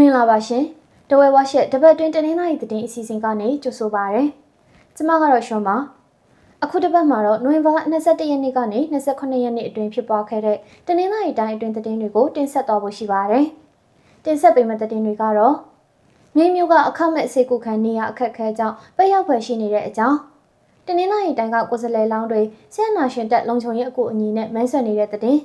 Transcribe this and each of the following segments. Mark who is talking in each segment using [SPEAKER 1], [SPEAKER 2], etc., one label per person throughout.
[SPEAKER 1] မင်္ဂလာပါရှင်တဝဲဝါရှက်တပတ်တွင်တနင်္လာရီသတင်းအစီအစဉ်ကနေကြိုဆိုပါရစေကျမကတော့ရှွန်ပါအခုတစ်ပတ်မှာတော့နိုဝင်ဘာ21ရက်နေ့ကနေ28ရက်နေ့အတွင်းဖြစ်ပွားခဲ့တဲ့တနင်္လာရီတိုင်းအတွင်းသတင်းတွေကိုတင်ဆက်သွားဖို့ရှိပါတယ်တင်ဆက်ပေးမယ့်သတင်းတွေကတော့မြေမျိုးကအခမဲ့စေကုခံနေရအခက်အခဲကြောင့်ပိတ်ရောက်ဖွယ်ရှိနေတဲ့အကြောင်းတနင်္လာရီတိုင်းကကိုယ်စားလှယ်လောင်းတွေဆရာနာရှင်တက်လုံခြုံရေးအကူအညီနဲ့မဲဆွယ်နေတဲ့သတင်း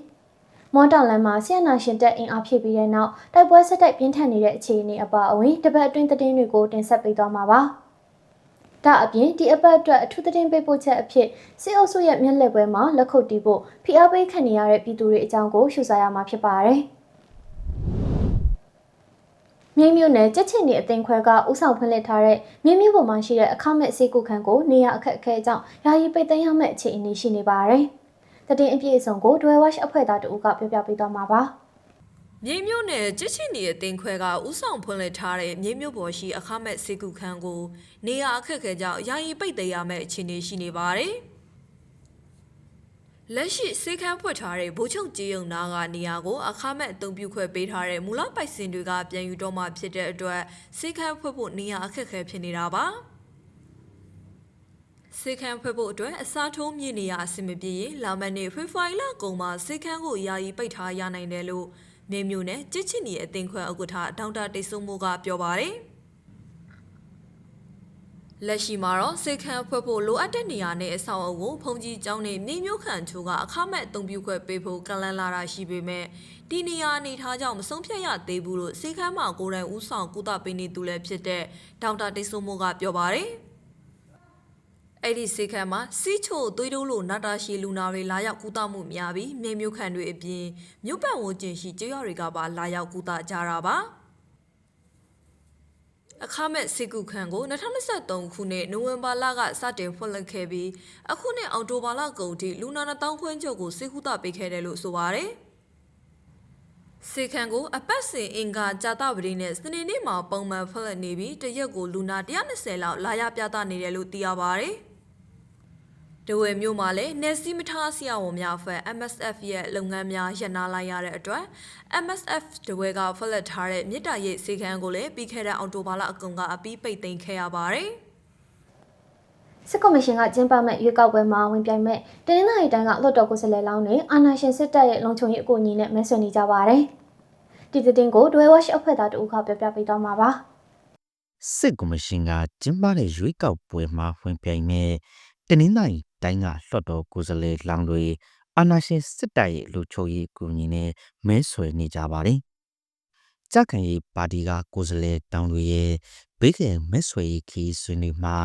[SPEAKER 1] မော်တောင်လမ်းမှာဆီယနာရှင်တက်အင်အားဖြည့်ပြီးတဲ့နောက်တိုက်ပွဲဆက်တိုက်ပြင်းထန်နေတဲ့အခြေအနေအပါအဝင်တပတ်အတွင်းသတင်းတွေကိုတင်ဆက်ပေးသွားမှာပါ။ဒါအပြင်ဒီအပတ်အတွက်အထူးသတင်းပေးပို့ချက်အဖြစ်စစ်အုပ်စုရဲ့မျက်လက်ပွဲမှာလက်ခုပ်တီးဖို့ဖိအားပေးခံနေရတဲ့ပြည်သူတွေအကြောင်းကိုရှုစားရမှာဖြစ်ပါတယ်။မြိတ်မြို့နယ်ကြက်ချင်နေအသိန်းခွဲကဥဆောင်ဖွင့်လှစ်ထားတဲ့မြင်းမြို့ပေါ်မှာရှိတဲ့အခမဲ့စေကုခန်းကိုနေရအခက်အခဲအကြောင်းယာယီပိတ်သိမ်းရမယ့်အခြေအနေရှိနေပါတယ်။ တတင်အပြည့်အစုံကိုဒွဲဝက်အဖွဲ့သားတို့ကပြောပြပေးသွားမှာပါ။
[SPEAKER 2] မြိတ်မြို့နယ်ကြစ်ချင်နေအတင်ခွဲကဥဆောင်ဖွင့်လှစ်ထားတဲ့မြိတ်မြို့ပေါ်ရှိအခမဲ့စေကူခန်းကို နေရာအခက်အခဲကြောင့်ယာယီပိတ်သိမ်းရမယ့်အခြေအနေရှိနေပါတယ်။လက်ရှိစေခန်းဖွက်ထားတဲ့ဗိုလ်ချုပ်ကြေးရုံနာကနေရာကိုအခမဲ့အသုံးပြုခွဲပေးထားတဲ့မူလပိုက်စင်တွေကပြန်ယူတော့မှဖြစ်တဲ့အတွက်စေခန်းဖွက်ဖို့နေရာအခက်အခဲဖြစ်နေတာပါ။ စေခန်းဖွဲ့ဖို့အတွက်အစားထိုးမြင့်နေရအဆင်မပြေရင်လာမနေ့ဖေဖော်ဝါရီလကုန်မှာစေခန်းကိုယာယီပိတ်ထားရနိုင်တယ်လို့မြေမျိုးနဲ့ကြစ်ချင်နေအသင်ခွဲဥက္ကဋ္ဌဒေါက်တာတိတ်ဆုံမိုးကပြောပါတယ်လက်ရှိမှာတော့စေခန်းဖွဲ့ဖို့လိုအပ်တဲ့နေရာနဲ့အဆောက်အအုံကိုဖုန်ကြီးကျောင်းနဲ့မြေမျိုးခန့်ချိုးကအခမဲ့အသုံးပြုခွင့်ပေးဖို့ကလန်လာတာရှိပေမဲ့ဒီနေရာအနေထားကြောင့်မဆုံးဖြတ်ရသေးဘူးလို့စေခန်းမှာကိုယ်တိုင်ဦးဆောင်ကုသပေးနေသူလည်းဖြစ်တဲ့ဒေါက်တာတိတ်ဆုံမိုးကပြောပါတယ်။ အဲ့ဒီစေခန်းမှာစီးချိုသွေးတိုးလိုနာတာရှည်လူနာတွေလာရောက်ကူတာမှုများပြီးမြေမြို့ခံတွေအပြင်မြို့ပတ်ဝန်းကျင်ရှိကျွော်တွေကပါလာရောက်ကူတာကြတာပါအခမဲ့စေကုခန်းကို2023ခုနှစ်နိုဝင်ဘာလကစတင်ဖွင့်လှစ်ခဲ့ပြီးအခုနှစ်အောက်တိုဘာလကုန်ထိလူနာ1000ခွန်းကျော်ကိုစေကုတာပေးခဲ့တယ်လို့ဆိုပါတယ်စေခန်ကိုအပတ်စဉ်အင်္ဂါကြာတပတိနဲ့စနေနေ့မှာပုံမှန်ဖွင့်လှစ်နေပြီးတရက်ကိုလူနာ120လောက်လာရပြသနေတယ်လို့သိရပါဗျ။ ဒဝဲမျိုးမှာလည်းနေစီမထားဆရာဝန်များအဖွဲ့ MSF ရဲ့လုပ်ငန်းများရပ်နားလိုက်ရတဲ့အတွက် MSF ဒဝဲကဖလက်ထားတဲ့မြစ်တာရိပ်စေခန်းကိုလည်းပြီးခဲ့တဲ့အောက်တိုဘာလအကုန်ကအပြီးပိတ်သိမ်းခဲ့ရပါတယ်။
[SPEAKER 1] စစ်ကော်မရှင်ကကျင်းပမဲ့ရွေးကောက်ပွဲမှာဝင်ပြိုင်မဲ့တနင်္လာရီတိုင်းကလွှတ်တော်ကိုယ်စားလှယ်လောင်းတွေအာဏာရှင်စစ်တပ်ရဲ့လုံခြုံရေးအကူအညီနဲ့မဲဆွယ်နေကြပါတယ်။ဒီသတင်းကိုဒွဲဝက်အဖွဲ့သားတို့ကပြောပြပေးသွားမှာပါ။
[SPEAKER 3] စစ်ကော်မရှင်ကကျင်းပတဲ့ရွေးကောက်ပွဲမှာဝင်ပြိုင်မဲ့တနင်္လာရီ တိုင်းကလွှတ်တော်ကိုယ်စားလှယ်လောင်တွေအာဏာရှင်စစ်တပ်ရဲ့လူချိုရေးကူညီနဲ့မဲဆွယ်နေကြပါတယ်။ကြခံရေးပါတီကကိုယ်စားလှယ်တောင်တွေရဲ့ဘေးကမဲဆွယ်ရေးခီးဆွေးနွေးမှာ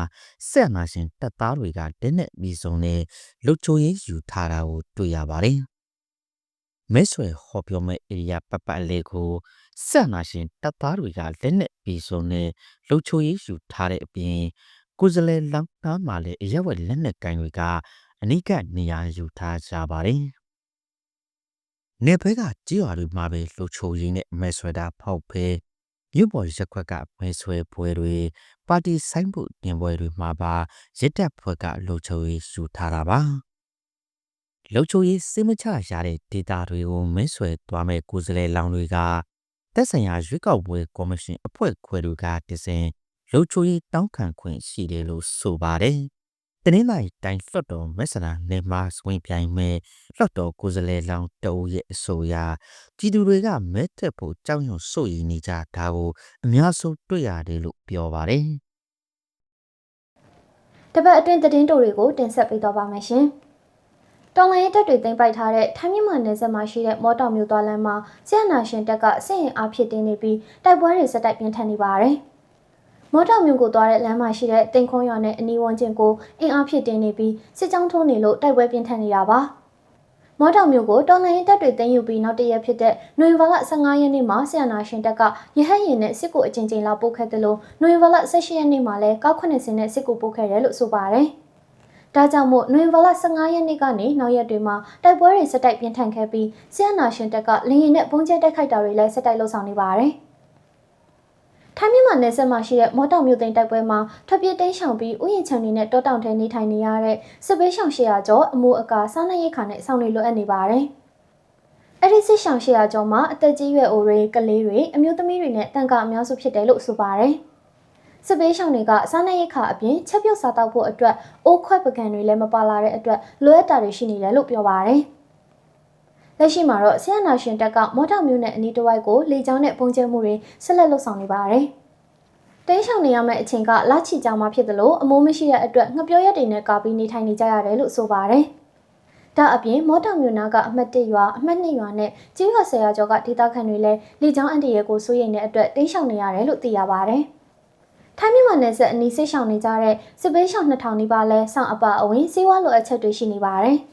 [SPEAKER 3] ဆက်အာဏာရှင်တပ်သားတွေကတင်းနဲ့ပြီးဆုံးတဲ့လူချိုရေးယူထားတာကိုတွေ့ရပါတယ်။မဲဆွယ်ဟောပြောမဲ့ဧရိယာပပလေးကိုဆက်အာဏာရှင်တပ်သားတွေကလက်နဲ့ပြီးဆုံးတဲ့လူချိုရေးယူထားတဲ့အပြင် ကိုယ်စားလှယ်လောင်းသားမှာလည်းအရက်ဝက်လက်နက်ကင်တွေကအနိကနေရာယူထားကြပါတယ်။နေဘဲကကြေးရွာတွေမှာပဲလှုပ်ချိုရင်းနဲ့မဲဆွဲတာဖောက်ဖဲမြို့ပေါ်ရက်ခွက်ကမဲဆွဲပွဲတွေပါတီဆိုင်ဖို့တင်ပွဲတွေမှာပါရစ်တက်ဖွဲ့ကလှုပ်ချိုရေးယူထားတာပါ။လှုပ်ချိုရေးစိမချရတဲ့ဒေတာတွေကိုမဲဆွဲသွားမဲ့ကိုယ်စားလှယ်လောင်းတွေကသက်ဆိုင်ရာရွေးကောက်ပွဲကော်မရှင်အဖွဲ့ခွဲတွေကတစဉ် လှုပ်ချိုရေးတောင်းခံခွင့်ရှိတယ်လို့ဆိုပါတယ်။တနင်္လာရီတိုင်းလွှတ်တော်မက်ဆနာနေမှာဝင်ပြိုင်မဲ့လွှတ်တော်ကိုယ်စားလှယ်လောင်းတအုပ်ရဲ့အဆိုအရပြည်သူတွေကမဲတက်ဖို့ကြောက်ရွံ့စိုးရိမ်နေကြတာကိုအများဆုံးတွေ့ရတယ်လို့ပြောပါတယ်။
[SPEAKER 1] တပတ်အတွင်းသတင်းတိုတွေကိုတင်ဆက်ပေးတော့ပါမယ်ရှင်။တော်လိုင်းတပ်တွေတင်ပိုက်ထားတဲ့ထိုင်းမြန်မာနယ်စပ်မှာရှိတဲ့မော်တော်မျိုးသွားလမ်းမှာဆီယနာရှင်တပ်ကစစ်ရင်အားဖြစ်တင်းနေပြီးတိုက်ပွဲတွေစက်တိုက်ပြင်းထန်နေပါတယ်။ မော်တော်မြို့ကိုသွားတဲ့လမ်းမှာရှိတဲ့တင်ခွန်းရွာနဲ့အနီးဝန်းကျင်ကိုအင်အားဖြစ်တင်နေပြီးစစ်ကြောင်းထိုးနေလို့တိုက်ပွဲပြင်းထန်နေတာပါ။မော်တော်မြို့ကိုတော်လိုင်းတပ်တွေတင်ယူပြီးနောက်တရက်ဖြစ်တဲ့နွေဘာလ15ရက်နေ့မှာဆီယနာရှင်တပ်ကရဟတ်ရင်နဲ့စစ်ကိုအကြိမ်ကြိမ်လောက်ပို့ခဲ့တယ်လို့နွေဘာလ18ရက်နေ့မှာလည်းကောက်ခွနဲ့စင်နဲ့စစ်ကိုပို့ခဲ့တယ်လို့ဆိုပါတယ်။ဒါကြောင့်မို့နွေဘာလ15ရက်နေ့ကနေနောက်ရက်တွေမှာတိုက်ပွဲတွေစက်တိုက်ပြင်းထန်ခဲ့ပြီးဆီယနာရှင်တပ်ကလင်းရင်နဲ့ပုံကျဲတိုက်ခိုက်တာတွေလည်းစက်တိုက်လှုပ်ဆောင်နေပါတယ်။ ထိုင်းမြန်မာနယ်စပ်မှာရှိတဲ့မော်တောင်မြို့သိမ်းတိုက်ပွဲမှာထွက်ပြေးတိမ်းရှောင်ပြီးဥယျာဉ်ခြံတွေနဲ့တောတောင်ထဲနေထိုင်နေရတဲ့စစ်ပေးရှောင်800ကျော်အမိုးအကာစားနပ်ရိက္ခာနဲ့စောင့်နေလိုအပ်နေပါတယ်။အဲ့ဒီစစ်ရှောင်800ကျော်မှာအသက်ကြီးရွယ်အိုတွေကလေးတွေအမျိုးသမီးတွေနဲ့တန်ကအများစုဖြစ်တယ်လို့ဆိုပါတယ်။စစ်ပေးရှောင်တွေကစားနပ်ရိက္ခာအပြင်ချက်ပြုတ်စားတောက်ဖို့အတွက်အိုးခွက်ပကံတွေလည်းမပါလာတဲ့အတွက်လိုအပ်တာတွေရှိနေတယ်လို့ပြောပါတယ်။ လက်ရှိမှာတော့ဆီယနာရှင်တက်ကမော်တော်မျိုးနဲ့အနီးတစ်ဝိုက်ကိုလေကြောင်းနဲ့ပုံကျဲမှုတွေဆက်လက်လုပ်ဆောင်နေပါတယ်။တင်းရှောင်နေရမယ့်အချိန်ကလချီကြောင်မှဖြစ်တယ်လို့အမိုးမရှိတဲ့အတွက်ငပြောရက်တွေနဲ့ကာပြီးနေထိုင်နေကြရတယ်လို့ဆိုပါတယ်။ဒါအပြင်မော်တော်မျိုးနာကအမှတ်1ရွာအမှတ်2ရွာနဲ့ကျေးရွာဆယ်ရာကျော်ကဒေသခံတွေလည်းလေကြောင်းအန်တီရဲကိုစိုးရိမ်တဲ့အတွက်တင်းရှောင်နေရတယ်လို့သိရပါတယ်။ထိုင်းမြန်မာနယ်စပ်အနီးဆိတ်ရှောင်နေကြတဲ့စစ်ပေးရှောင်2000နီးပါးလဲဆောင်းအပအဝင်စီးဝါလိုအပ်ချက်တွေရှိနေပါတယ်။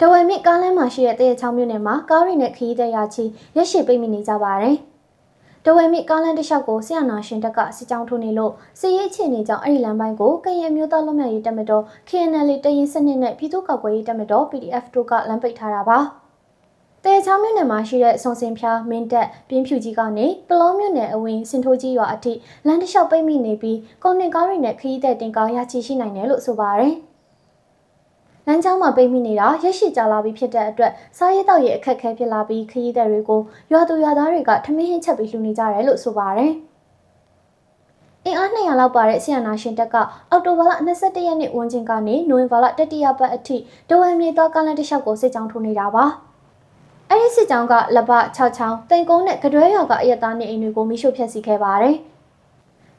[SPEAKER 1] တဝယ်မြစ်ကားလမ်းမှာရှိတဲ့တရချောင်းမြို့နယ်မှာကားတွေနဲ့ခရီးသည်ရချီရက်ရှည်ပိတ်မိနေကြပါတယ်။တဝယ်မြစ်ကားလမ်းတစ်လျှောက်ကိုဆရာနာရှင်တက်ကစစ်ကြောင်းထိုးနေလို့စီရေးချင်နေကြောင်းအဲ့ဒီလမ်းပိုင်းကိုကရင်မျိုးသားလွတ်မြောက်ရေးတပ်မတော် KNL တရင်စနစ်နဲ့ပြည်သူ့ကောက်ကွယ်ရေးတပ်မတော် PDF တို့ကလမ်းပိတ်ထားတာပါ။တဲချောင်းမြို့နယ်မှာရှိတဲ့စုံစင်ဖျားမင်းတက်ပြင်းဖြူကြီးကနေပလောမြို့နယ်အဝင်စင်ထိုးကြီးရွာအထိလမ်းတစ်လျှောက်ပိတ်မိနေပြီးကုန်တင်ကားတွေနဲ့ခရီးသည်တင်ကားရချီရှိနိုင်တယ်လို့ဆိုပါတယ်။ လမ်းကြောင်းမှာပိတ်မိနေတာရက်ရှိကြာလာပြီဖြစ်တဲ့အတွက်စားရေးတောက်ရေးအခက်အခဲဖြစ်လာပြီးခရီးသည်တွေကိုရွာသူရွာသားတွေကထမင်းဟင်းချက်ပြီးလှူနေကြတယ်လို့ဆိုပါတယ်။အင်အား200လောက်ပါတဲ့ဆီယနာရှင်တက်ကအောက်တိုဘာလ22ရက်နေ့ဝန်းကျင်ကနေနိုဝင်ဘာလတတိယပတ်အထိတဝမ်မြေသွားကားလမ်းတစ်လျှောက်ကိုစစ်ကြောင်းထိုးနေတာပါ။အဲဒီစစ်ကြောင်းကလပ6ချောင်းတင်ကုန်းနဲ့ကတွဲရွာကအရက်သားနေအိမ်တွေကိုမိရှို့ဖျက်ဆီးခဲ့ပါတယ်။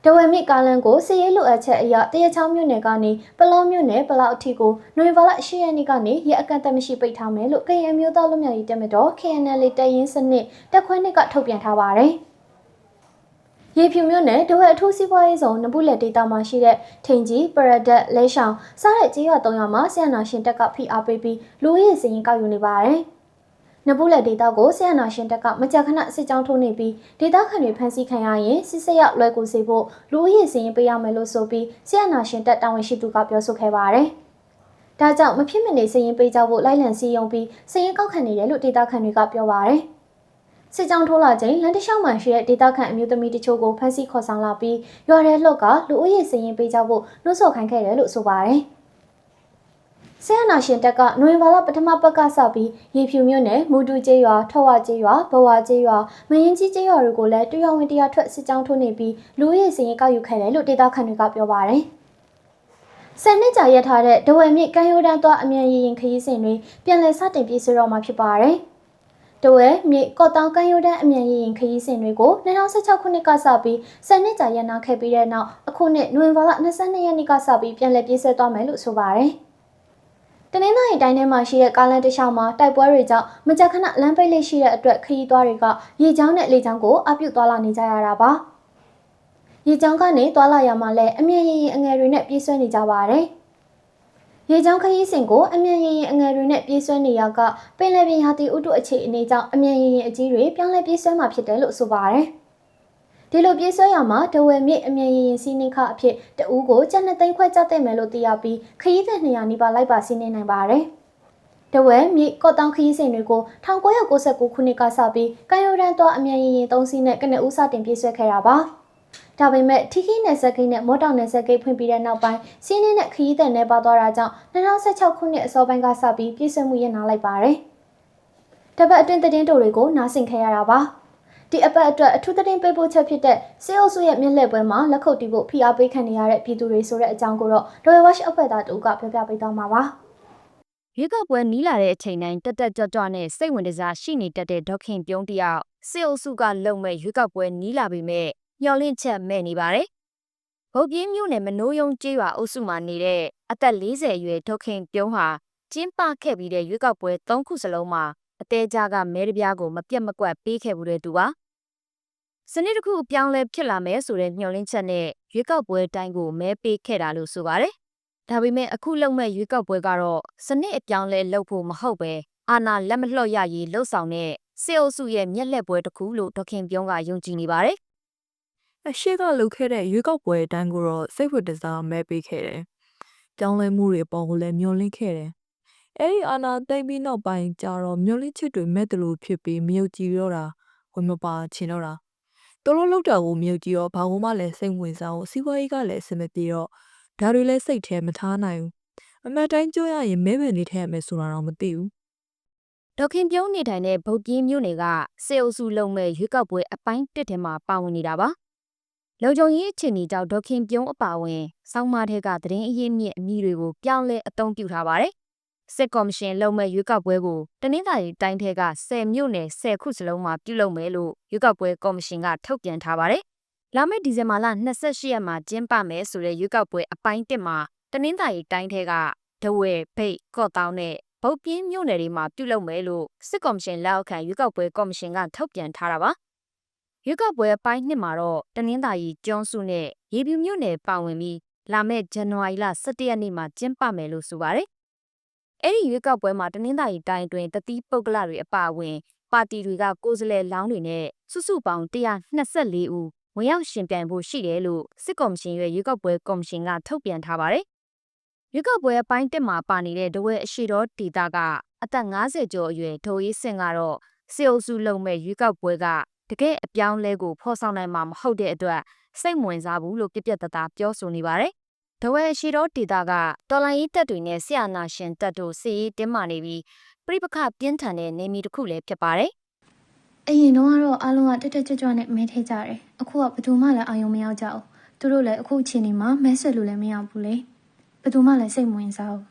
[SPEAKER 1] တဝဲမြစ်ကားလန်ကိုစီရေးလိုအပ်ချက်အရတရချောင်းမြို့နယ်ကနေပလောမြို့နယ်ပလောက်အထိကိုနိုဝင်ဘာလ10ရက်နေ့ကနေရအကန့်အသတ်မရှိပိတ်ထားမယ်လို့ကရင်အမျိုးသားလူမျိုးရေးတက်မတော် KNL တရင်စနစ်တက်ခွဲနှစ်ကထုတ်ပြန်ထားပါတယ်။ရေဖြူမြို့နယ်ဒဝဲအထူးစီးပွားရေးဆောင်နဘူးလက်ဒေတာမှာရှိတဲ့ထိန်ကြီးပရဒတ်လဲရှောင်းစားတဲ့ကြေးရွာ၃ရွာမှာဆီယနာရှင်တက်ကဖိအားပေးပြီးလူရည်စရင်ကောက်ယူနေပါတယ်။ နဘူးလက်ဒေတာကိုဆီယနာရှင်တက်ကမကြာခဏစစ်ကြောင်းထိုးနေပြီးဒေတာခံတွေဖမ်းဆီးခံရရင်စစ်စစ်ရောက်လွယ်ကူစေဖို့လူဦးရေစရင်ပေးရမယ်လို့ဆိုပြီးဆီယနာရှင်တက်တာဝန်ရှိသူကပြောဆိုခဲ့ပါတယ်။ဒါကြောင့်မဖြစ်မနေစရင်ပေးကြဖို့လိုက်လံစီယုံပြီးစရင်ကောက်ခံနေတယ်လို့ဒေတာခံတွေကပြောပါတယ်။စစ်ကြောင်းထိုးလာချိန်လန်တလျှောက်မှရှိတဲ့ဒေတာခန့်အမျိုးသမီးတချို့ကိုဖမ်းဆီးခေါ်ဆောင်လာပြီးရွာထဲလှုပ်ကလူဦးရေစရင်ပေးကြဖို့နှုတ်ဆော်ခိုင်းခဲ့တယ်လို့ဆိုပါတယ်။ ဆရာနာရှင်တက်ကနိုဝင်ဘာလပထမပတ်ကစပြီးရေဖြူမြို့နယ်မူတူကျေးရွာထော်ဝကျေးရွာဘဝကျေးရွာမရင်ကြီးကျေးရွာတွေကိုလည်းတရွာဝင်တရွာထွက်စစ်ကြောင်းထိုးနေပြီးလူရဲစင်ရင်ကောက်ယူခဲ့တယ်လို့ဒေသခံတွေကပြောပါတယ်။ဆယ်နှစ်ကြာရက်ထားတဲ့ဒဝယ်မြစ်ကမ်းရိုးတန်းသွားအမြန်ရရင်ခရီးစဉ်တွေပြန်လည်စတင်ပြေးဆွဲတော့မှာဖြစ်ပါတယ်။တဝဲမြေကော့တောင်ကမ်းရိုးတန်းအမြန်ရရင်ခရီးစဉ်တွေကို2016ခုနှစ်ကစပြီးဆယ်နှစ်ကြာရန်နာခဲ့ပြီးတဲ့နောက်အခုနှစ်နိုဝင်ဘာလ22ရက်နေ့ကစပြီးပြန်လည်ပြေးဆွဲသွားမယ်လို့ဆိုပါတယ်။ တနင်္သာရီတိုင်းထဲမှာရှိတဲ့ကားလမ်းတစ်လျှောက်မှာတိုက်ပွဲတွေကြောင့်မကြာခဏလမ်းပိတ်လေးရှိတဲ့အတွက်ခရီးသွားတွေကရေချောင်းနဲ့လေချောင်းကိုအပြုတ်သွားလာနေကြရတာပါ။ရေချောင်းကနေသွားလာရမှာလဲအမြင့်ရင်ရင်အငယ်တွေနဲ့ပြေးဆွဲနေကြပါတယ်။ရေချောင်းခရီးစဉ်ကိုအမြင့်ရင်ရင်အငယ်တွေနဲ့ပြေးဆွဲနေရကပင်လယ်ပြင်ရာသီဥတုအခြေအနေကြောင့်အမြင့်ရင်ရင်အကြီးတွေပြောင်းလဲပြေးဆွဲမှာဖြစ်တယ်လို့ဆိုပါတယ်။ ဒီလိုပြေးဆွဲရမှာဒဝယ်မြစ်အမြန်ရင်ရင်စီးနှင်းခအဖြစ်တဦးကိုကျန်တဲ့သိန်းခွဲကျတဲ့မယ်လို့သိရပြီးခရီးသည်200နီးပါးလိုက်ပါစီးနှင်းနိုင်ပါတယ်။တဝဲမြစ်ကော့တောင်ခရီးစဉ်တွေကို1999ခုနှစ်ကစပြီးကံရိုးတန်းသွားအမြန်ရင်ရင်သုံးစီးနဲ့ကနဦးစတင်ပြေးဆွဲခဲ့တာပါ။ဒါပေမဲ့ထီခီနယ်ဆက်ကိတ်နဲ့မော်တောင်နယ်ဆက်ကိတ်ဖွင့်ပြီးတဲ့နောက်ပိုင်းစီးနှင်းနဲ့ခရီးသည်နဲ့ပါသွားတာကြောင့်2016ခုနှစ်အစောပိုင်းကစပြီးပြေးဆွဲမှုရနာလိုက်ပါတယ်။တပတ်အတွင်းသတင်းတိုတွေကိုနားဆင်ခဲ့ရတာပါ။ ဒီအပတ်အတွက်အထူးသတင်းပေးပို့ချက်ဖြစ်တဲ့စေအုပ်စုရဲ့မျက်လှည့်ပွဲမှာလက်ခုပ်တီးဖို့ဖိအားပေးခံနေရတဲ့ပြည်သူတွေဆိုတဲ့အကြောင်းကိုတော့ဒေါ်ဝက်ရှ်အဖွဲ့သားတူကပြောပြပေးသွားမှာပါ။
[SPEAKER 4] ရွေးကောက်ပွဲနီးလာတဲ့အချိန်တိုင်းတက်တက်ကြွကြွနဲ့စိတ်ဝင်စားရှိနေတတ်တဲ့ဒေါခင်ပြုံးတယောက်စေအုပ်စုကလုံမဲ့ရွေးကောက်ပွဲနီးလာပြီမဲ့မျော်လင့်ချက်မဲ့နေပါတယ်။ဗုတ်ပြင်းမြို့နယ်မနိုးယုံကျေးရွာအုပ်စုမှာနေတဲ့အသက်40အရွယ်ဒေါခင်ပြုံးဟာကျင်းပခဲ့ပြီးတဲ့ရွေးကောက်ပွဲ၃ခုစလုံးမှာအသေးကြကမဲတပြားကိုမပြတ်မကွက်ပေးခဲ့မှုတဲ့သူပါ။ စနစ်တစ်ခုအပြောင်းလဲဖြစ်လာမယ်ဆိုတဲ့ညှော်လင့်ချက်နဲ့ရွေးကောက်ပွဲတိုင်းကိုမဲပေးခဲ့တာလို့ဆိုပါတယ်။ဒါပေမဲ့အခုလုံမဲ့ရွေးကောက်ပွဲကတော့စနစ်အပြောင်းလဲလုပ်ဖို့မဟုတ်ပဲအာဏာလက်မလျှော့ရရေးလှုပ်ဆောင်တဲ့စေအုပ်စုရဲ့မျက်လက်ပွဲတစ်ခုလို့ဒေါခင်ပြုံးကယုံကြည်နေပါတယ်။
[SPEAKER 5] အရှိကလုပ်ခဲ့တဲ့ရွေးကောက်ပွဲတိုင်းကိုတော့စိတ်ဝတ္တစားမဲပေးခဲ့တယ်။ပြောင်းလဲမှုတွေပေါ်ကိုလည်းမျှော်လင့်ခဲ့တယ်။အဲဒီအာဏာသိမ်းပြီးနောက်ပိုင်းကျတော့မျှော်လင့်ချက်တွေမဲ့တလို့ဖြစ်ပြီးမယုံကြည်တော့တာဝင်မပါချင်တော့တာ သူတို့လောက်တာကိုမြုပ်ကြည့်တော့ဘာမှလည်းစိတ်ဝင်စားဘူးစီးပွားရေးကလည်းအဆင်မပြေတော့ဒါတွေလည်းစိတ်ထဲမထားနိုင်ဘူးအမှတ်တိုင်းကြိုးရရင်မဲပဲနေထည့်ရမယ်ဆိုတာတော့မသိဘူး
[SPEAKER 4] ဒေါခင်ပြုံးနေထိုင်တဲ့ဗုတ်ပြင်းမြို့နယ်ကစေအုပ်စုလုံမဲ့ရွေးကောက်ပွဲအပိုင်းတစ်ထဲမှာပါဝင်နေတာပါလုံခြုံရေးအခြေအနေကြောင့်ဒေါခင်ပြုံးအပါအဝင်စောင်းမထဲကသတင်းအရင်းမြစ်အမည်တွေကိုပြောင်းလဲအသုံးပြုထားပါတယ် စစ်ကော်မရှင်လုံမဲ့ရွေးကောက်ပွဲကိုတနင်္သာရီတိုင်းထဲက10မြို့နယ်10ခုစလုံးမှာပြုလုပ်မယ်လို့ရွေးကောက်ပွဲကော်မရှင်ကထုတ်ပြန်ထားပါတယ်လာမယ့်ဒီဇင်ဘာလ28ရက်မှာကျင်းပမယ်ဆိုတဲ့ရွေးကောက်ပွဲအပိုင်းတစ်မှာတနင်္သာရီတိုင်းထဲကဒဝဲဖိတ်ကော့တောင်းနဲ့ဗုတ်ပြင်းမြို့နယ်တွေမှာပြုလုပ်မယ်လို့စစ်ကော်မရှင်လက်အောက်ခံရွေးကောက်ပွဲကော်မရှင်ကထုတ်ပြန်ထားတာပါရွေးကောက်ပွဲအပိုင်းနှစ်မှာတော့တနင်္သာရီကျွန်းစုနဲ့ရေပြူမြို့နယ်ပါဝင်ပြီးလာမယ့်ဇန်နဝါရီလ17ရက်နေ့မှာကျင်းပမယ်လို့ဆိုပါတယ် အဲ့ဒီရွေးကောက်ပွဲမှာတနင်္သာရီတိုင်းအတွင်းတတိပုဂ္ဂလတွေအပါအဝင် ပါတီတွေကကိုယ်စားလှယ်လောင်းတွေနဲ့စုစုပေါင်း124ဦးဝင်ရောက်ရှင်ပြိုင်ဖို့ရှိတယ်လို့စစ်ကော်မရှင်ရဲ့ရွေးကောက်ပွဲကော်မရှင်ကထုတ်ပြန်ထားပါတယ်ရွေးကောက်ပွဲအပိုင်းတက်မှာပါနေတဲ့ဒဝဲအရှိတော်ဒေတာကအသက်50ကျော်အရွယ်ဒိုရေးစင်ကတော့စေအုပ်စုလုံမဲ့ရွေးကောက်ပွဲကတကယ်အပြောင်းလဲကိုဖော်ဆောင်နိုင်မှာမဟုတ်တဲ့အတွက်စိတ်ဝင်စားဘူးလို့ပြပြတသားပြောဆိုနေပါတယ်။ ဒဝဲအရှိတော်ဒေတာကတော်လိုင်းရေးတပ်တွေနဲ့ဆီယနာရှင်တပ်တို့စီရေးတင်းမာနေပြီးပြိပခပြင်းထန်တဲ့နေမီတစ်ခုလည်းဖြစ်ပါတယ်။
[SPEAKER 1] အရင်တော့ကတော့အားလုံးကတက်တက်ကြွကြွနဲ့မဲထဲကြတယ်အခုကဘယ်သူမှလည်းအာရုံမရောက်ကြဘူးသူတို့လည်းအခုအချိန်ဒီမှာမဲဆွယ်လို့လည်းမရဘူးလေဘယ်သူမှလည်းစိတ်မဝင်စားဘူး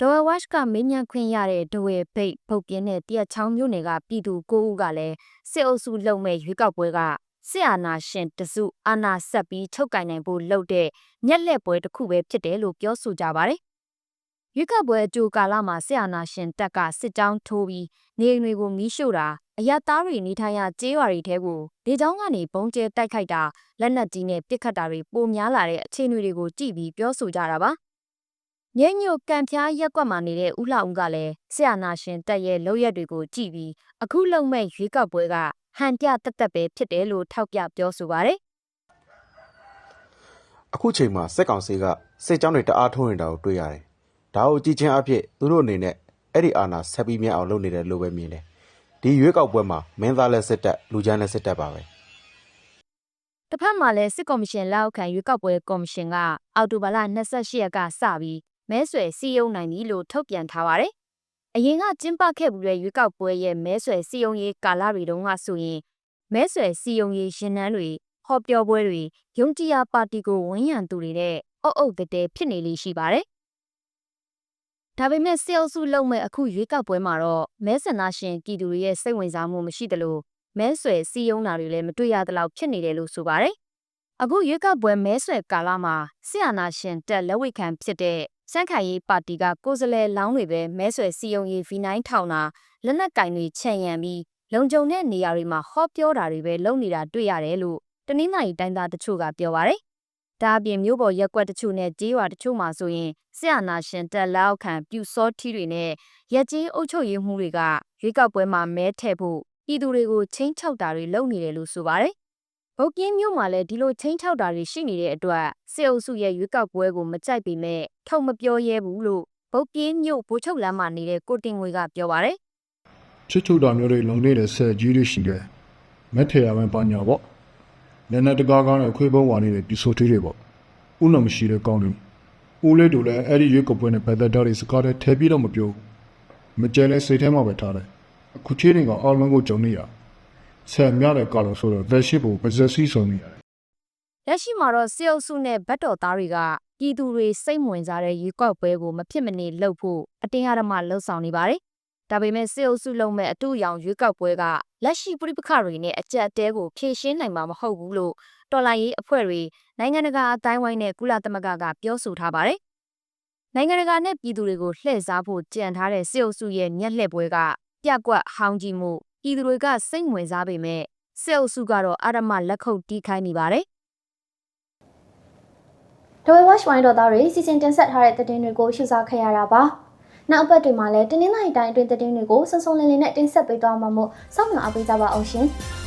[SPEAKER 4] ဒဝဲဝက်ရှ်ကမင်းညံခွင့်ရတဲ့ဒဝဲဘိတ်ပုတ်ပြင်းတဲ့တရက်ချောင်းမြို့နယ်ကပြည်သူ၉ဦးကလည်းစစ်အုပ်စုလုံမဲ့ရွေးကောက်ပွဲက စစ်အာဏာရှင်တစုအာဏာဆက်ပြီးချုပ်ကင်နိုင်ဖို့လုပ်တဲ့ညက်လက်ပွဲတစ်ခုပဲဖြစ်တယ်လို့ပြောဆိုကြပါတယ်။ရွေးကောက်ပွဲအကြိုကာလမှာစစ်အာဏာရှင်တပ်ကစစ်ကြောင်းထိုးပြီးနေအိမ်တွေကိုမီးရှို့တာအရသားတွေနေထိုင်ရာကျေးရွာတွေထဲကိုဒေချောင်းကနေပုံကျဲတိုက်ခိုက်တာလက်နက်ကြီးနဲ့ပစ်ခတ်တာတွေပိုများလာတဲ့အခြေအနေတွေကိုကြည့်ပြီးပြောဆိုကြတာပါ။ညညိုကံဖျားရက်ကွက်မှာနေတဲ့ဦးလှအောင်ကလည်းဆရာနာရှင်တက်ရဲ့လောက်ရက်တွေကိုကြည့်ပြီးအခုလုံမဲ့ရွေးကောက်ပွဲက ဟန်ပြတက်တက်ပဲဖြစ်တယ်လို့ထောက်ပြပြောဆိုပါတယ်
[SPEAKER 6] အခုချိန်မှာစက်ကောင်စီကစစ်ကြောင်းတွေတအားထိုးနေတာကိုတွေ့ရတယ်။ဒါကိုကြည့်ချင်းအဖြစ်သူတို့အနေနဲ့အဲ့ဒီအာဏာဆက်ပြီးမြတ်အောင်လုပ်နေတယ်လို့ပဲမြင်တယ်။ဒီရွေးကောက်ပွဲမှာမင်းသားလက်စစ်တပ်လူချမ်းလက်စစ်တပ်ပါပဲ။။
[SPEAKER 4] တစ်ဖက်မှာလည်းစစ်ကော်မရှင်လက်အောက်ခံရွေးကောက်ပွဲကော်မရှင်ကအောက်တိုဘာလ28ရက်ကစပြီးမဲဆွယ်စီယုံနိုင်ပြီလို့ထုတ်ပြန်ထားပါတယ်။ အရင်ကကျင်းပခဲ့မှုတဲ့ရွေးကောက်ပွဲရဲ့မဲဆွယ်စီယုံရေးကာလတွေတုန်းကဆိုရင်မဲဆွယ်စီယုံရေးရှင်နှန်းတွေဟောပြောပွဲတွေယုံကြည်ရာပါတီကိုဝန်းရံသူတွေနဲ့အုပ်အုပ်တဲတဲဖြစ်နေလိမ့်ရှိပါတယ်။ဒါပေမဲ့စေအုပ်စုလုံးမဲ့အခုရွေးကောက်ပွဲမှာတော့မဲဆန္ဒရှင်ပြည်သူတွေရဲ့စိတ်ဝင်စားမှုမရှိသလိုမဲဆွယ်စီယုံတာတွေလည်းမတွေ့ရသလောက်ဖြစ်နေတယ်လို့ဆိုပါတယ်။အခုရွေးကောက်ပွဲမဲဆွယ်ကာလမှာဆီယနာရှင်တက်လက်ဝိခံဖြစ်တဲ့ စန့်ခိုင်ရေးပါတီကကိုယ်စားလှယ်လောင်းတွေပဲမဲဆွယ်စီယုံရေး V9 ထောင်တာလက်နက်ကင်တွေချန်ရံပြီးလုံခြုံတဲ့နေရာတွေမှာဟောပြောတာတွေပဲလုပ်နေတာတွေ့ရတယ်လို့တနင်္လာရီတိုင်းသားတချို့ကပြောပါတယ်။ဒါအပြင်မြို့ပေါ်ရက်ကွက်တချို့နဲ့ကြေးရွာတချို့မှာဆိုရင်ဆီယနာရှင်တက်လက်အောက်ခံပြူစောထီတွေနဲ့ရက်ကြီးအုပ်ချုပ်ရေးမှုတွေကရွေးကောက်ပွဲမှာမဲထည့်ဖို့ပြည်သူတွေကိုချင်းချောက်တာတွေလုပ်နေတယ်လို့ဆိုပါတယ်။ ဗုတ်ပြင်းမြို့မှာလည်းဒီလိုချင်းချောက်တာတွေရှိနေတဲ့အတွက်စစ်အုပ်စုရဲ့ရွေးကောက်ပွဲကိုမကြိုက်ပေမဲ့ထုတ်မပြောရဲဘူးလို့ဗုတ်ပြင်းမြို့ဘိုးချုပ်လမ်းမှာနေတဲ့ကိုတင်ငွေကပြောပါတယ်
[SPEAKER 7] ချစ်ချူတာမျိုးတွေလုံနေတဲ့ဆက်ကြီးတွေရှိတယ်။မက်ထေရမယ်ပညာပေါ့။နည်းနည်းတကားကားနဲ့ခွေးပုံးဝါနေတဲ့ပြဆိုသေးတွေပေါ့။ဦးလုံးမရှိတဲ့ကောင်းတယ်။ဦးလေးတို့လည်းအဲ့ဒီရွေးကပွဲနဲ့ပတ်သက်တာတွေစကားတွေထဲပြီးတော့မပြောဘူး။မကြဲလဲစိတ်ထဲမှာပဲထားတယ်။အခုချင်းတွေကအော်လန်ကိုကြုံနေရ။ ဆက်မြတဲ့ကာလို့ဆိုတော့ဗက်ရှိဖို့ပါဇက်စီဆုံးနေရတယ်။
[SPEAKER 4] လက်ရှိမှာတော့စစ်အုပ်စုနဲ့ဗတ်တော်သားတွေကပြည်သူတွေစိတ်ဝင်စားတဲ့ရွေးကောက်ပွဲကိုမဖြစ်မနေလှုပ်ဖို့အတင်းအဓမ္မလှုပ်ဆောင်နေပါတယ်။ဒါပေမဲ့စစ်အုပ်စုလုံးမဲ့အတူအယောင်ရွေးကောက်ပွဲကလက်ရှိပြိပခတွေနဲ့အကြက်အတဲကိုဖြေရှင်းနိုင်မှာမဟုတ်ဘူးလို့တော်လိုင်းရေးအဖွဲ့တွေနိုင်ငံတကာအတိုင်းဝိုင်းနဲ့ကုလသမဂ္ဂကပြောဆိုထားပါတယ်။နိုင်ငံတကာနဲ့ပြည်သူတွေကိုလှည့်စားဖို့ကြံထားတဲ့စစ်အုပ်စုရဲ့ညက်လှည့်ပွဲကပြက်ကွက်ဟောင်းကြီးမှု ပြည်သူတွေကစိတ်ဝင်စားပေမဲ့စစ်အုပ်စုကတော့အာရမလက်ခုပ်တီးခိုင်းနေပါတယ်။
[SPEAKER 1] ဒဝဲဝက်ဝိုင်းတော်သားတွေစီစဉ်တင်ဆက်ထားတဲ့သတင်းတွေကိုရှုစားခဲ့ရတာပါနောက်အပတ်တွေမှာလည်းတင်းနှင်းလိုက်တိုင်းအတွင်းသတင်းတွေကိုစုံစုံလင်လင်နဲ့တင်ဆက်ပေးသွားမှာမို့စောင့်မျှော်အားပေးကြပါအောင်ရှင်။